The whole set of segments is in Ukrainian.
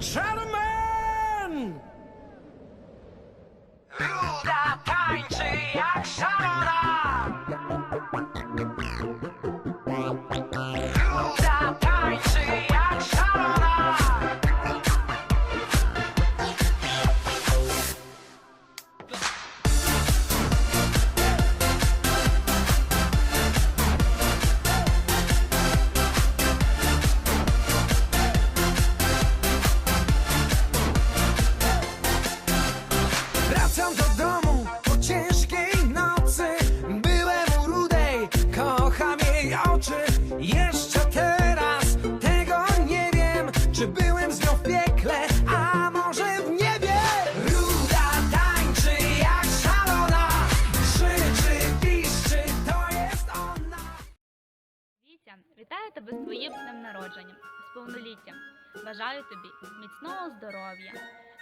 Shadow! Вітаю тебе з твоїм днем народження, з повноліттям. Бажаю тобі міцного здоров'я,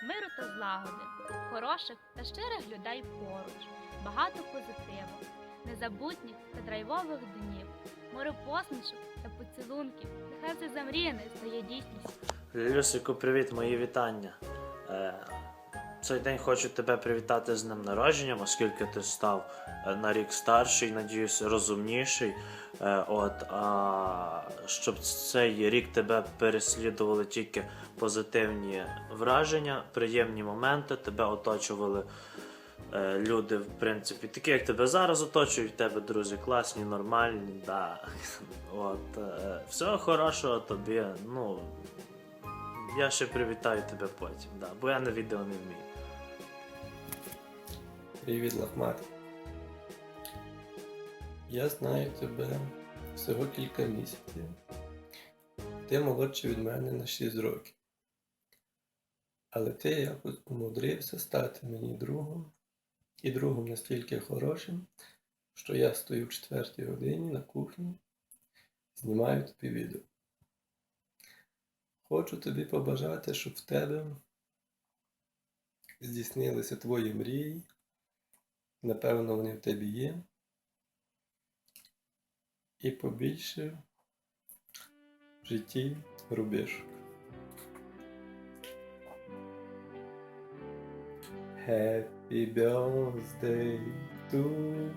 миру та злагоди, хороших та щирих людей поруч, багато позитиву, незабутніх та драйвових днів, море посмішок та поцілунків. Нехай це замріяне стає дійсністю. Люсику, привіт, мої вітання. Цей день хочу тебе привітати з днем народженням, оскільки ти став е, на рік старший, надіюсь, розумніший. Е, от, а щоб цей рік тебе переслідували тільки позитивні враження, приємні моменти, тебе оточували е, люди, в принципі, такі, як тебе зараз оточують, в тебе друзі класні, нормальні. Да. От, всього хорошого тобі. Ну, я ще привітаю тебе потім, да, бо я на відео не вмію. Привіт, Лахмар. Я знаю тебе всього кілька місяців. Ти молодший від мене на 6 років. Але ти якось умудрився стати мені другом і другом настільки хорошим, що я стою в четвертій годині на кухні, знімаю тобі відео. Хочу тобі побажати, щоб в тебе здійснилися твої мрії. Напевно, вони в тебе є. І побільше в житті рубежок. Happy birthday to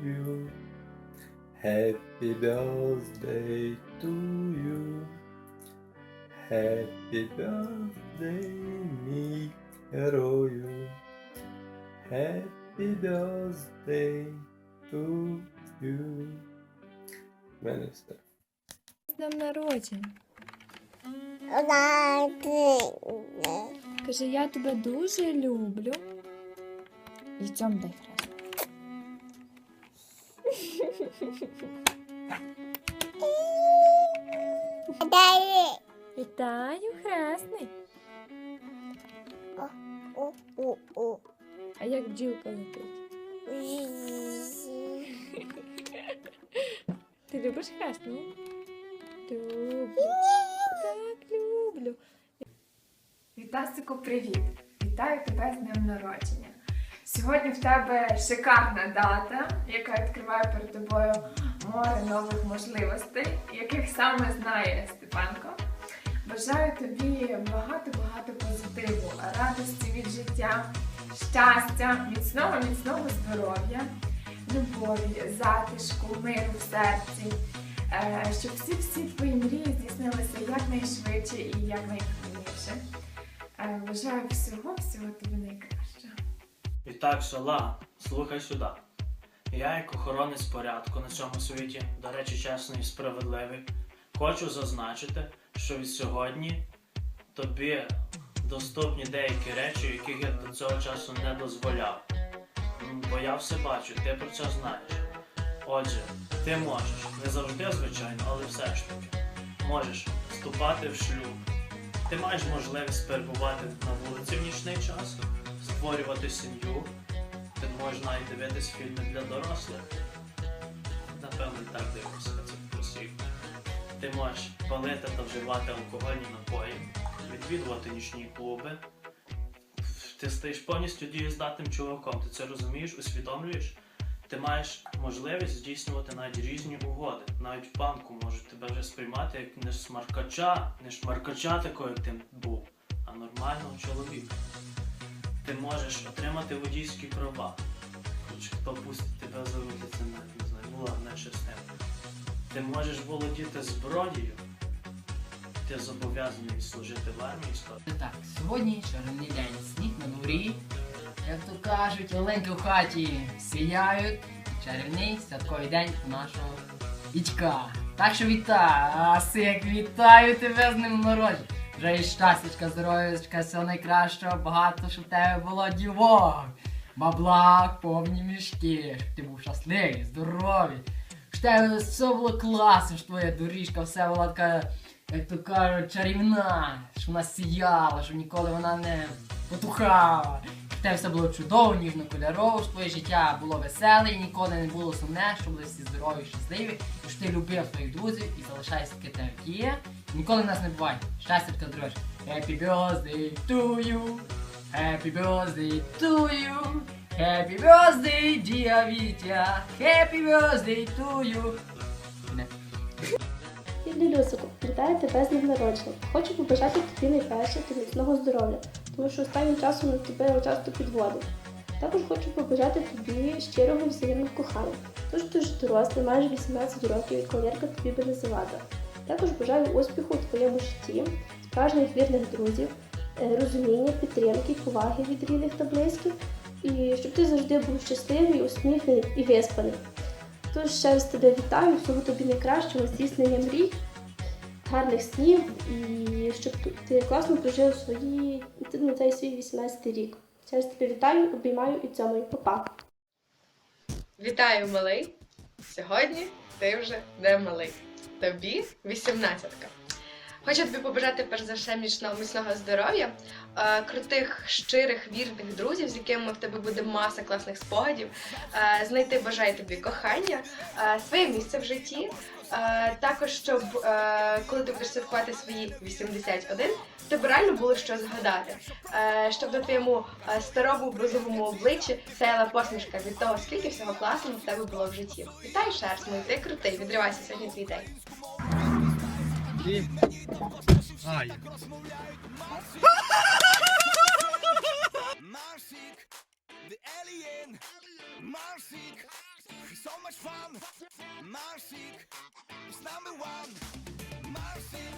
you. Happy birthday to you. Happy birthday, мій герою. Happy birthday to you. В мене все. Днем народження. Каже, я тебе дуже люблю. І цьому дай хрест. Вітаю, хресний. А як бджілка летить? Ти любиш хресну? Люблю. Так, люблю. Вітасику, привіт! Вітаю тебе з днем народження. Сьогодні в тебе шикарна дата, яка відкриває перед тобою море нових можливостей, яких саме знає Степанко. Бажаю тобі багато-багато позитиву, радості від життя, щастя, міцного, міцного здоров'я, любові, затишку, миру в серці, е, щоб всі-всі твої мрії здійснилися якнайшвидше і якнайповніше. Е, Бажаю всього, всього тобі найкращого. І так, Сола, слухай сюди. Я, як охоронець порядку на цьому світі, до речі, чесний і справедливий, хочу зазначити, що від сьогодні тобі доступні деякі речі, яких я до цього часу не дозволяв. Бо я все бачу, ти про це знаєш. Отже, ти можеш, не завжди, звичайно, але все ж таки, можеш вступати в шлюб. Ти маєш можливість перебувати на вулиці в нічний час, створювати сім'ю. Ти можеш навіть дивитись фільми для дорослих. Напевно, так дивишся, це просів. Ти можеш палити та вживати алкогольні напої, відвідувати нічні клуби. Ти стаєш повністю дієздатним чуваком. Ти це розумієш, усвідомлюєш? Ти маєш можливість здійснювати навіть різні угоди. Навіть в банку можуть тебе вже сприймати як не смаркача, не шмаркача такого, як ти був, а нормального чоловіка. Ти можеш отримати водійські права. Хоч хто пустить тебе за руки, це не, не знаю, ну ладно, що з тим. Ти можеш володіти зброєю, ти зобов'язаний служити в армії. Так, сьогодні чорний день, сніг на дворі. Як то кажуть, оленьки в хаті сіяють. Чарівний святковий день у нашого Вітька. Так що вітаю, вітаю тебе з ним народження. Вже і щастячка, здоров'ячка, всього найкращого, багато, щоб в тебе було дівок. Бабла, повні мішки, щоб ти був щасливий, здоровий. Щоб тебе все було класно, щоб твоя доріжка все була така як то кажуть, чарівна, щоб вона сіяла, щоб ніколи вона не потухала. Тебе все було чудово, ніжно кольорово, щоб твоє життя було веселе і ніколи не було сумне, щоб були всі здорові, щасливі, і щоб ти любив своїх друзів і залишайся таке те, є. Ніколи нас не буває. Щастя, така дружка. Happy birthday to you. Happy birthday to you. Happy birthday, dear Вітя. Happy birthday to you. Не. Рідний Люсику, вітаю тебе з днем народження. Хочу побажати тобі найперше та міцного здоров'я, тому що останнім часом на тебе часто підводив. Також хочу побажати тобі щирого взаємного кохання. Тож ти ж дорослий, майже 18 років, і кавалерка тобі би не завада. Також бажаю успіху у твоєму житті, справжніх вірних друзів, е, розуміння, підтримки, поваги від рідних та близьких, і щоб ти завжди був щасливий, усміхнений і виспаний. Тож ще раз тебе вітаю, всього тобі найкращого, здійснення мрій, гарних снів і щоб ти класно прожив свої на цей свій 18 рік. Ще раз тебе вітаю, обіймаю і цьому Па-па! Вітаю, малий! Сьогодні ти вже не малий. Тобі 18-ка. Хочу тобі побажати перш за все міцного, міцного здоров'я, е, крутих, щирих, вірних друзів, з якими в тебе буде маса класних спогадів. Е, знайти бажаю тобі кохання, е, своє місце в житті. Також, щоб коли ти будеш святкувати свої 81, в тебе реально було що згадати. Щоб на твоєму старому брузовому обличчі сяяла посмішка від того, скільки всього класного в тебе було в житті. Вітаю раз, мій, ти крутий, відривайся сьогодні твій день. I... Aj. Marsik, so much fun. Marsik is number one. Marsik.